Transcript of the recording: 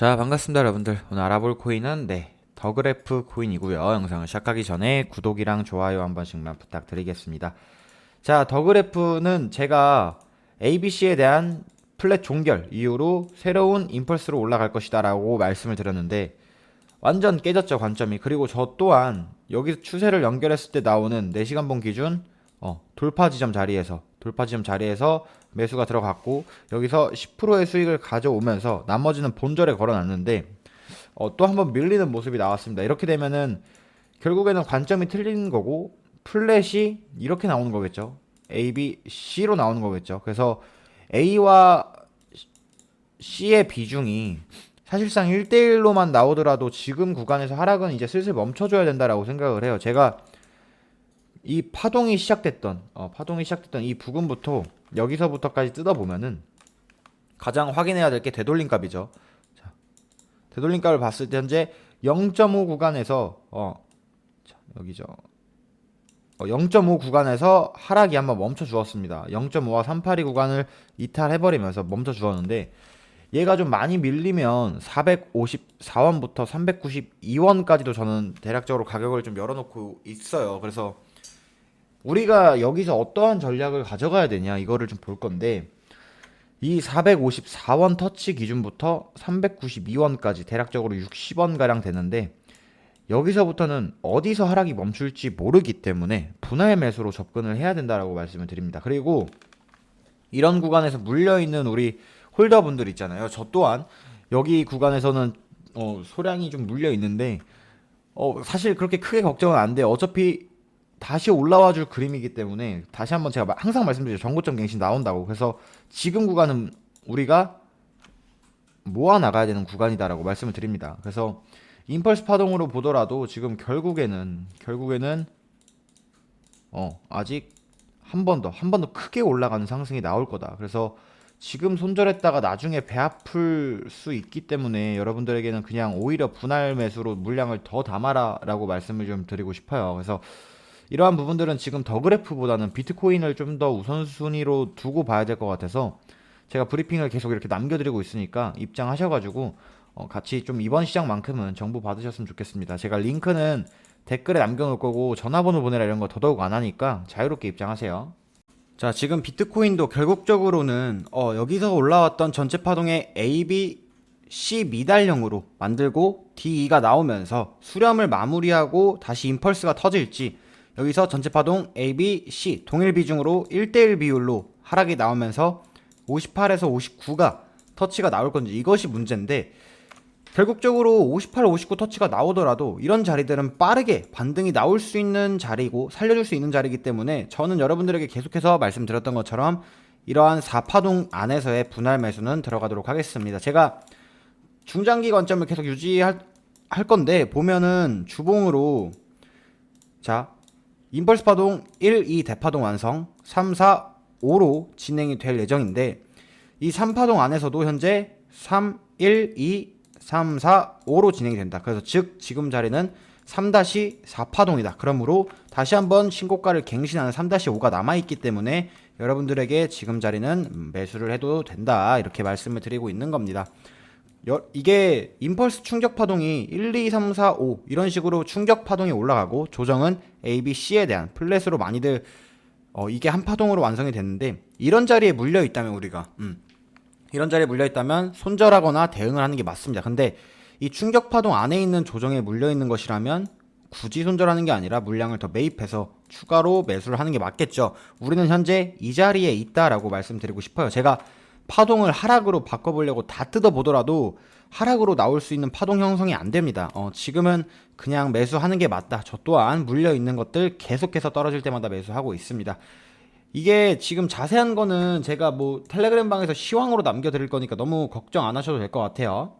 자 반갑습니다 여러분들. 오늘 알아볼 코인은 네 더그래프 코인이고요. 영상을 시작하기 전에 구독이랑 좋아요 한 번씩만 부탁드리겠습니다. 자 더그래프는 제가 ABC에 대한 플랫 종결 이후로 새로운 임펄스로 올라갈 것이다 라고 말씀을 드렸는데 완전 깨졌죠 관점이. 그리고 저 또한 여기 추세를 연결했을 때 나오는 4시간봉 기준 어, 돌파 지점 자리에서 돌파 지점 자리에서 매수가 들어갔고 여기서 10%의 수익을 가져오면서 나머지는 본절에 걸어놨는데 어, 또 한번 밀리는 모습이 나왔습니다. 이렇게 되면은 결국에는 관점이 틀린 거고 플랫이 이렇게 나오는 거겠죠. A, B, C로 나오는 거겠죠. 그래서 A와 C의 비중이 사실상 1대1로만 나오더라도 지금 구간에서 하락은 이제 슬슬 멈춰줘야 된다라고 생각을 해요. 제가 이 파동이 시작됐던 어, 파동이 시작됐던 이 부근부터 여기서부터까지 뜯어보면은 가장 확인해야 될 게 되돌림 값이죠. 자, 되돌림 값을 봤을 때 현재 0.5 구간에서 어, 자, 여기죠. 어, 0.5 구간에서 하락이 한번 멈춰 주었습니다. 0.5와 382 구간을 이탈해버리면서 멈춰 주었는데 얘가 좀 많이 밀리면 454원부터 392원까지도 저는 대략적으로 가격을 좀 열어놓고 있어요. 그래서 우리가 여기서 어떠한 전략을 가져가야 되냐 이거를 좀 볼 건데 이 454원 터치 기준부터 392원까지 대략적으로 60원 가량 되는데 여기서부터는 어디서 하락이 멈출지 모르기 때문에 분할 매수로 접근을 해야 된다라고 말씀을 드립니다. 그리고 이런 구간에서 물려 있는 우리 홀더분들 있잖아요. 저 또한 여기 구간에서는 어, 소량이 좀 물려 있는데 어, 사실 그렇게 크게 걱정은 안 돼요. 어차피 다시 올라와 줄 그림이기 때문에 다시 한번 제가 마- 항상 말씀드리죠. 정고점 갱신 나온다고. 그래서 지금 구간은 우리가 모아 나가야 되는 구간이다라고 말씀을 드립니다. 그래서 임펄스 파동으로 보더라도 지금 결국에는 결국에는 어, 아직 한 번 더, 한 번 더 크게 올라가는 상승이 나올 거다. 그래서 지금 손절했다가 나중에 배 아플 수 있기 때문에 여러분들에게는 그냥 오히려 분할 매수로 물량을 더 담아라 라고 말씀을 좀 드리고 싶어요. 그래서 이러한 부분들은 지금 더 그래프보다는 비트코인을 좀 더 우선순위로 두고 봐야 될 것 같아서 제가 브리핑을 계속 이렇게 남겨드리고 있으니까 입장하셔가지고 어, 같이 좀 이번 시장만큼은 정보 받으셨으면 좋겠습니다. 제가 링크는 댓글에 남겨놓을 거고 전화번호 보내라 이런 거 더더욱 안 하니까 자유롭게 입장하세요. 자, 지금 비트코인도 결국적으로는 어, 여기서 올라왔던 전체 파동의 A, B, C 미달형으로 만들고 DE가 나오면서 수렴을 마무리하고 다시 임펄스가 터질지 여기서 전체 파동 A, B, C 동일 비중으로 1대1 비율로 하락이 나오면서 58에서 59가 터치가 나올 건지 이것이 문제인데 결국적으로 58, 59 터치가 나오더라도 이런 자리들은 빠르게 반등이 나올 수 있는 자리고 살려줄 수 있는 자리이기 때문에 저는 여러분들에게 계속해서 말씀드렸던 것처럼 이러한 4파동 안에서의 분할 매수는 들어가도록 하겠습니다. 제가 중장기 관점을 계속 유지할 할 건데 보면은 주봉으로 자 임펄스 파동 1, 2 대파동 완성 3, 4, 5로 진행이 될 예정인데 이 3파동 안에서도 현재 3, 1, 2, 3, 4, 5로 진행이 된다. 그래서 즉 지금 자리는 3-4파동이다. 그러므로 다시 한번 신고가를 갱신하는 3-5가 남아있기 때문에 여러분들에게 지금 자리는 매수를 해도 된다. 이렇게 말씀을 드리고 있는 겁니다. 여- 이게 임펄스 충격 파동이 1, 2, 3, 4, 5 이런 식으로 충격 파동이 올라가고 조정은 A, B, C에 대한 플랫으로 많이들 어, 이게 한 파동으로 완성이 됐는데 이런 자리에 물려 있다면 우리가 음, 이런 자리에 물려 있다면 손절하거나 대응을 하는 게 맞습니다. 근데 이 충격 파동 안에 있는 조정에 물려 있는 것이라면 굳이 손절하는 게 아니라 물량을 더 매입해서 추가로 매수를 하는 게 맞겠죠. 우리는 현재 이 자리에 있다라고 말씀드리고 싶어요. 제가 파동을 하락으로 바꿔보려고 다 뜯어보더라도 하락으로 나올 수 있는 파동 형성이 안 됩니다. 어, 지금은 그냥 매수하는 게 맞다. 저 또한 물려 있는 것들 계속해서 떨어질 때마다 매수하고 있습니다. 이게 지금 자세한 거는 제가 뭐 텔레그램 방에서 시황으로 남겨드릴 거니까 너무 걱정 안 하셔도 될 것 같아요.